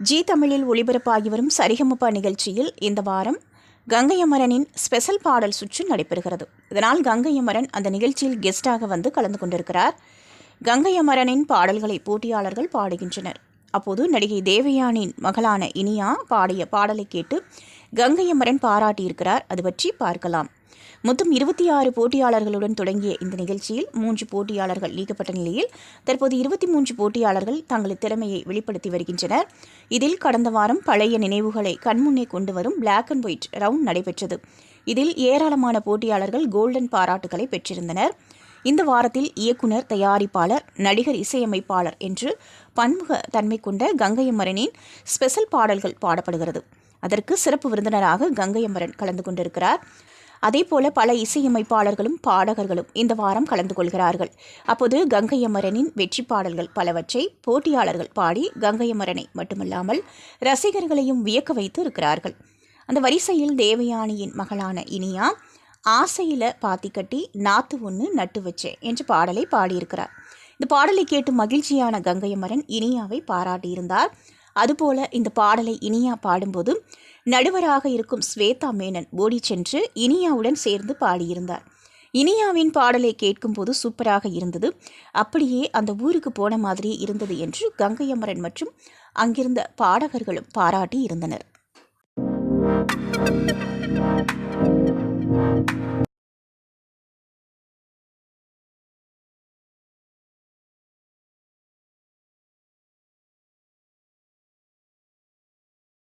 G தமிழில் ஒளிபரப்பாகி வரும் சரிகமப்பா நிகழ்ச்சியில் இந்த வாரம் கங்கையமரனின் ஸ்பெஷல் பாடல் சுற்று நடைபெறுகிறது. இதனால் கங்கையமரன் அந்த நிகழ்ச்சியில் கெஸ்டாக வந்து கலந்து கொண்டிருக்கிறார். கங்கையமரனின் பாடல்களை போட்டியாளர்கள் பாடுகின்றனர். அப்போது நடிகை தேவயானின் மகளான இனியா பாடிய பாடலை கேட்டு கங்கையமரன் பாராட்டியிருக்கிறார். அது பற்றி பார்க்கலாம். மொத்தம் இருபத்தி ஆறு போட்டியாளர்களுடன் தொடங்கிய இந்த நிகழ்ச்சியில் மூன்று போட்டியாளர்கள் நீக்கப்பட்ட நிலையில் தற்போது இருபத்தி மூன்று போட்டியாளர்கள் தங்களது திறமையை வெளிப்படுத்தி வருகின்றனர். இதில் கடந்த வாரம் பழைய நினைவுகளை கண்முன்னே கொண்டு வரும் பிளாக் அண்ட் ஒயிட் ரவுண்ட் நடைபெற்றது. இதில் ஏராளமான போட்டியாளர்கள் கோல்டன் பாராட்டுகளை பெற்றிருந்தனர். இந்த வாரத்தில் இயக்குனர் தயாரிப்பாளர் நடிகர் இசையமைப்பாளர் என்று பன்முக தன்மை கொண்ட கங்கையம்மரனின் ஸ்பெஷல் பாடல்கள் பாடப்படுகிறது. அதற்கு சிறப்பு விருந்தினராக கங்கையம்மரன் கலந்து கொண்டிருக்கிறார். அதேபோல பல இசையமைப்பாளர்களும் பாடகர்களும் இந்த வாரம் கலந்து கொள்கிறார்கள். அப்போது கங்கையமரனின் வெற்றி பாடல்கள் பலவற்றை போட்டியாளர்கள் பாடி கங்கையமரனை மட்டுமல்லாமல் ரசிகர்களையும் வியக்க வைத்து இருக்கிறார்கள். அந்த வரிசையில் தேவயானியின் மகளான இனியா ஆசையில் பாத்தி கட்டி நாத்து ஒன்று நட்டு வச்சேன் என்ற பாடலை பாடியிருக்கிறார். இந்த பாடலை கேட்டு மகிழ்ச்சியான கங்கையமரன் இனியாவை பாராட்டியிருந்தார். அதுபோல இந்த பாடலை இனியா பாடும்போது நடுவராக இருக்கும் ஸ்வேதா மேனன் ஓடி சென்று இனியாவுடன் சேர்ந்து பாடியிருந்தார். இனியாவின் பாடலை கேட்கும்போது சூப்பராக இருந்தது. அப்படியே அந்த ஊருக்கு போன மாதிரி இருந்தது என்று கங்கையமரன் மற்றும் அங்கிருந்த பாடகர்களும் பாராட்டி இருந்தனர்.